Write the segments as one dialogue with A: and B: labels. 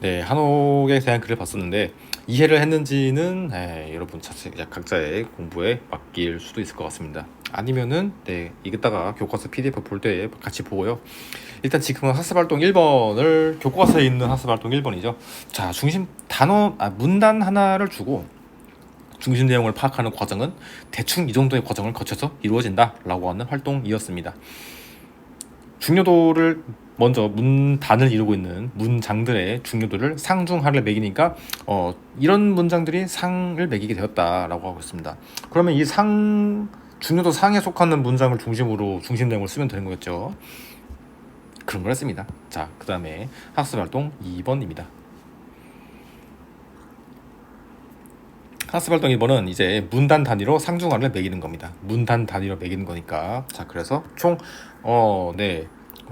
A: 네, 한옥에 대한 글을 봤었는데 이해를 했는지는 네, 여러분 자체 각자의 공부에 맡길 수도 있을 것 같습니다. 아니면은 네, 이따가 교과서 PDF 볼 때 같이 보고요. 일단 지금은 학습 활동 1번을 교과서에 있는 학습 활동 1번이죠. 자, 중심 단어 아, 문단 하나를 주고 중심 내용을 파악하는 과정은 대충 이 정도의 과정을 거쳐서 이루어진다라고 하는 활동이었습니다. 중요도를 먼저 문단을 이루고 있는 문장들의 중요도를 상중하를 매기니까 어, 이런 문장들이 상을 매기게 되었다라고 하고 있습니다. 그러면 이 상 중요도 상에 속하는 문장을 중심으로 중심 내용을 쓰면 되는 거겠죠. 그런 걸 했습니다. 자, 그 다음에 학습 활동 2번입니다. 학습 활동 2번은 이제 문단 단위로 상중하를 매기는 겁니다. 문단 단위로 매기는 거니까. 자, 그래서 총, 어, 네.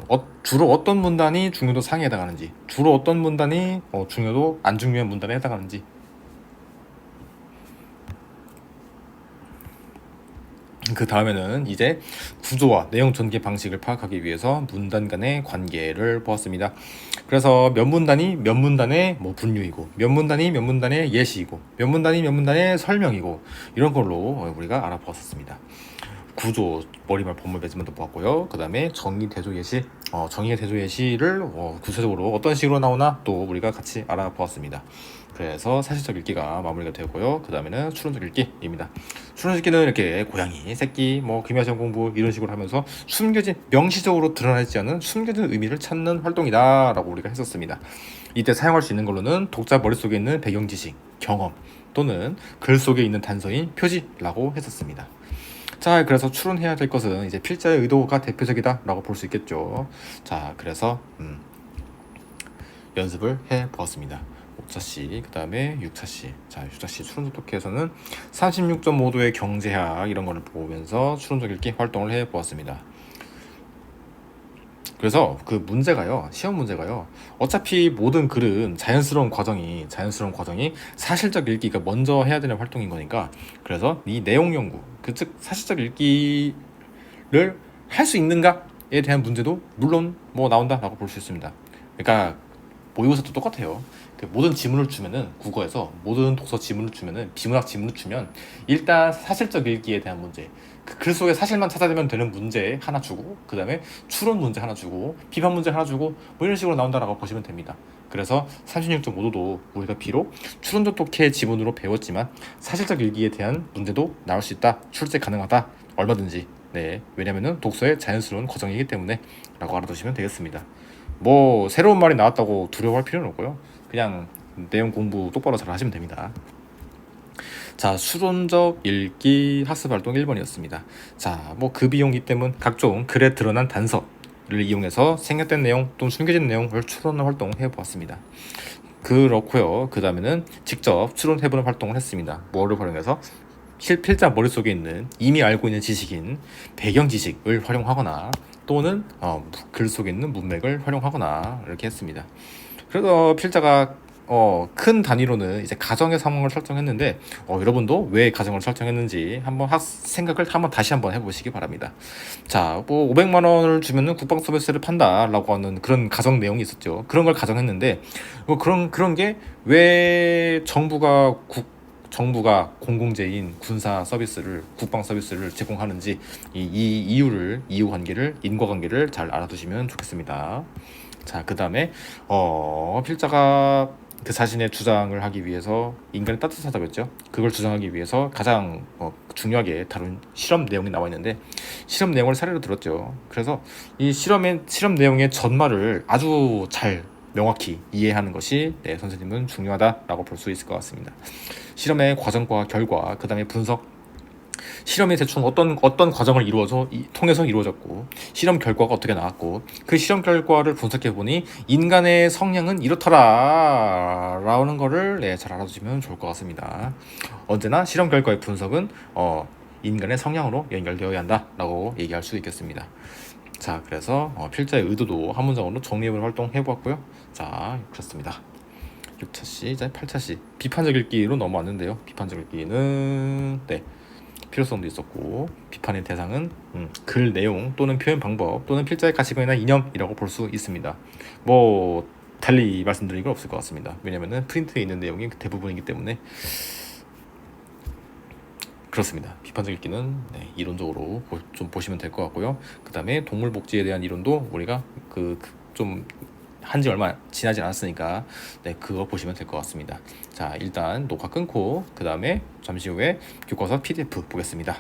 A: 어, 주로 어떤 문단이 중요도 상에 해당하는지, 주로 어떤 문단이 어, 중요도 안 중요한 문단에 해당하는지. 그 다음에는 이제 구조와 내용 전개 방식을 파악하기 위해서 문단 간의 관계를 보았습니다. 그래서 몇 문단이 몇 문단의 뭐 분류이고, 몇 문단이 몇 문단의 예시이고, 몇 문단이 몇 문단의 설명이고 이런 걸로 우리가 알아보았습니다. 구조 머리말 본물 매즈먼트 보았고요. 그 다음에 정의 대조 예시, 어, 정의 대조 예시를 어, 구체적으로 어떤 식으로 나오나 또 우리가 같이 알아보았습니다. 그래서 사실적 읽기가 마무리가 되었고요. 그 다음에는 추론적 읽기입니다. 추론적 읽기는 이렇게 고양이, 새끼, 뭐 기묘시험 공부 이런 식으로 하면서 숨겨진 명시적으로 드러나지 않은 숨겨진 의미를 찾는 활동이다라고 우리가 했었습니다. 이때 사용할 수 있는 걸로는 독자 머릿속에 있는 배경 지식, 경험 또는 글 속에 있는 단서인 표지라고 했었습니다. 자, 그래서 추론해야 될 것은 이제 필자의 의도가 대표적이다라고 볼 수 있겠죠. 자, 그래서 음, 연습을 해 보았습니다. 5차시, 그 다음에 6차시. 자, 6차시 추론적 독해에서는 36.5도의 경제학 이런 거를 보면서 추론적 읽기 활동을 해 보았습니다. 그래서 그 문제가요, 시험 문제가요. 어차피 모든 글은 자연스러운 과정이 자연스러운 과정이 사실적 읽기가 먼저 해야 되는 활동인 거니까 그래서 이 내용 연구, 그 즉 사실적 읽기를 할 수 있는가에 대한 문제도 물론 뭐 나온다라고 볼 수 있습니다. 그러니까 모의고사도 똑같아요. 그 모든 지문을 주면은 국어에서 모든 독서 지문을 주면은 비문학 지문을 주면 일단 사실적 읽기에 대한 문제, 그 글 속에 사실만 찾아내면 되는 문제 하나 주고 그 다음에 추론 문제 하나 주고 비판 문제 하나 주고 뭐 이런 식으로 나온다라고 보시면 됩니다. 그래서 36.5도도 우리가 비록 추론적 독해 지문으로 배웠지만 사실적 읽기에 대한 문제도 나올 수 있다. 출제 가능하다. 얼마든지. 네. 왜냐면은 독서의 자연스러운 과정이기 때문에 라고 알아두시면 되겠습니다. 뭐 새로운 말이 나왔다고 두려워할 필요는 없고요. 그냥 내용 공부 똑바로 잘 하시면 됩니다. 자, 수론적 읽기 학습 활동 1번이었습니다. 자, 뭐그 비용기 때문 각종 글에 드러난 단서를 이용해서 생략된 내용 또는 숨겨진 내용을 추론하는 활동을 해보았습니다. 그렇고요. 그 다음에는 직접 추론해보는 활동을 했습니다. 뭐를 활용해서 실필자 머릿속에 있는 이미 알고 있는 지식인 배경 지식을 활용하거나 또는 어, 글 속에 있는 문맥을 활용하거나 이렇게 했습니다. 그래서 필자가 어, 큰 단위로는 이제 가정의 상황을 설정했는데 어, 여러분도 왜 가정을 설정했는지 한번 학, 생각을 한번 다시 한번 해보시기 바랍니다. 자, 뭐 500만 원을 주면은 국방 서비스를 판다라고 하는 그런 가정 내용이 있었죠. 그런 걸 가정했는데 뭐 그런 그런 게 왜 정부가 국 정부가 공공재인 군사 서비스를 국방 서비스를 제공하는지 이, 이 이유를 이유 관계를 인과 관계를 잘 알아두시면 좋겠습니다. 자, 그 다음에 어 필자가 그 자신의 주장을 하기 위해서 인간이 따뜻하다고 했죠. 그걸 주장하기 위해서 가장 어, 중요하게 다룬 실험 내용이 나와 있는데 실험 내용을 사례로 들었죠. 그래서 이 실험의 실험 내용의 전말을 아주 잘 명확히 이해하는 것이 네, 선생님은 중요하다라고 볼 수 있을 것 같습니다. 실험의 과정과 결과, 그 다음에 분석, 실험이 대충 어떤 어떤 과정을 이루어서 이, 통해서 이루어졌고 실험 결과가 어떻게 나왔고 그 실험 결과를 분석해 보니 인간의 성향은 이렇더라라는 거를 네, 잘 알아두시면 좋을 것 같습니다. 언제나 실험 결과의 분석은 어, 인간의 성향으로 연결되어야 한다라고 얘기할 수 있겠습니다. 자, 그래서 어, 필자의 의도도 한 문장으로 정리해볼 활동 해보았고요. 자, 그렇습니다. 6차 시, 이제 8차 시 비판적 읽기로 넘어왔는데요. 비판적 읽기는 네 필요성도 있었고 비판의 대상은 음, 글 내용 또는 표현 방법 또는 필자의 가치관이나 이념이라고 볼 수 있습니다. 뭐 달리 말씀드릴 건 없을 것 같습니다. 왜냐면은 프린트에 있는 내용이 대부분이기 때문에 그렇습니다. 비판적 읽기는 네, 이론적으로 보- 좀 보시면 될 것 같고요. 그 다음에 동물 복지에 대한 이론도 우리가 그좀 한지 얼마 지나지 않았으니까 네 그거 보시면 될 것 같습니다. 자 일단 녹화 끊고 그 다음에 잠시 후에 교과서 PDF 보겠습니다.